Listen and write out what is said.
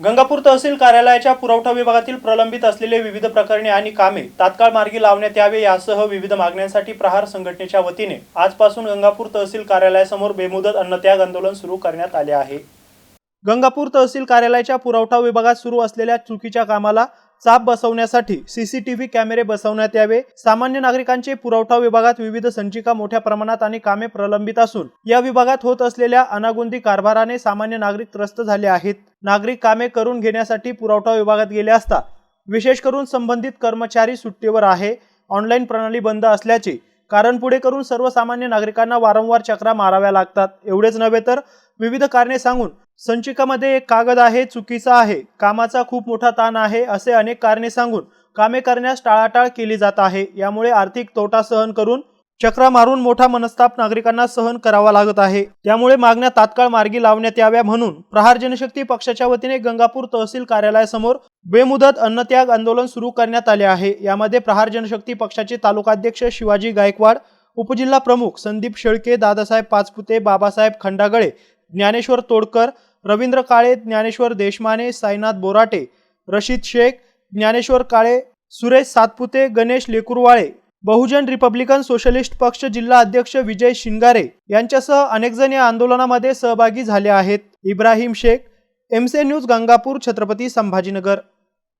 गंगापूर तहसील कार्यालयाच्या पुरवठा विभागातील प्रलंबित असलेले विविध प्रकरणे आणि कामे तात्काळ मार्गी लावण्यात यावे यासह विविध मागण्यांसाठी प्रहार संघटनेच्या वतीने आजपासून गंगापूर तहसील कार्यालयासमोर बेमुदत अन्नत्याग आंदोलन सुरू करण्यात आले आहे. गंगापूर तहसील कार्यालयाच्या पुरवठा विभागात सुरू असलेल्या चुकीच्या कामाला चाप बसवण्यासाठी सीसीटीव्ही कॅमेरे बसवण्यात यावे. सामान्य नागरिकांचे पुरवठा विभागात विविध संचिका मोठ्या प्रमाणात आणि कामे प्रलंबित असून या विभागात होत असलेल्या अनागोंदी कारभाराने सामान्य नागरिक त्रस्त झाले आहेत. नागरिक कामे करून घेण्यासाठी पुरवठा विभागात गेले असता विशेष करून संबंधित कर्मचारी सुट्टीवर आहे. ऑनलाईन प्रणाली बंद असल्याचे कारण पुढे करून सर्वसामान्य नागरिकांना वारंवार चक्रा माराव्या लागतात. एवढेच नव्हे तर विविध कारणे सांगून संचिकामध्ये एक कागद आहे चुकीचा आहे. कामाचा खूप मोठा ताण आहे असे अनेक कारणे सांगून कामे करण्यास टाळाटाळ केली जात आहे. यामुळे आर्थिक तोटा सहन करून चक्रा मारून मोठा मनस्ताप नागरिकांना सहन करावा लागत आहे. त्यामुळे मागण्या तात्काळ मार्गी लावण्यात याव्या म्हणून प्रहार जनशक्ती पक्षाच्या वतीने गंगापूर तहसील कार्यालयासमोर बेमुदत अन्नत्याग आंदोलन सुरू करण्यात आले आहे. यामध्ये प्रहार जनशक्ती पक्षाचे तालुकाध्यक्ष शिवाजी गायकवाड उपजिल्हा प्रमुख संदीप शेळके दादासाहेब पाचपुते बाबासाहेब खंडागळे ज्ञानेश्वर तोडकर रवींद्र काळे ज्ञानेश्वर देशमाने साईनाथ बोराटे रशीद शेख ज्ञानेश्वर काळे सुरेश सातपुते गणेश लेकुरवाळे बहुजन रिपब्लिकन सोशलिस्ट पक्ष जिल्हा अध्यक्ष विजय शिंगारे यांच्यासह अनेकजण या आंदोलनामध्ये सहभागी झाले आहेत. इब्राहिम शेख एमसे न्यूज गंगापूर छत्रपती संभाजीनगर.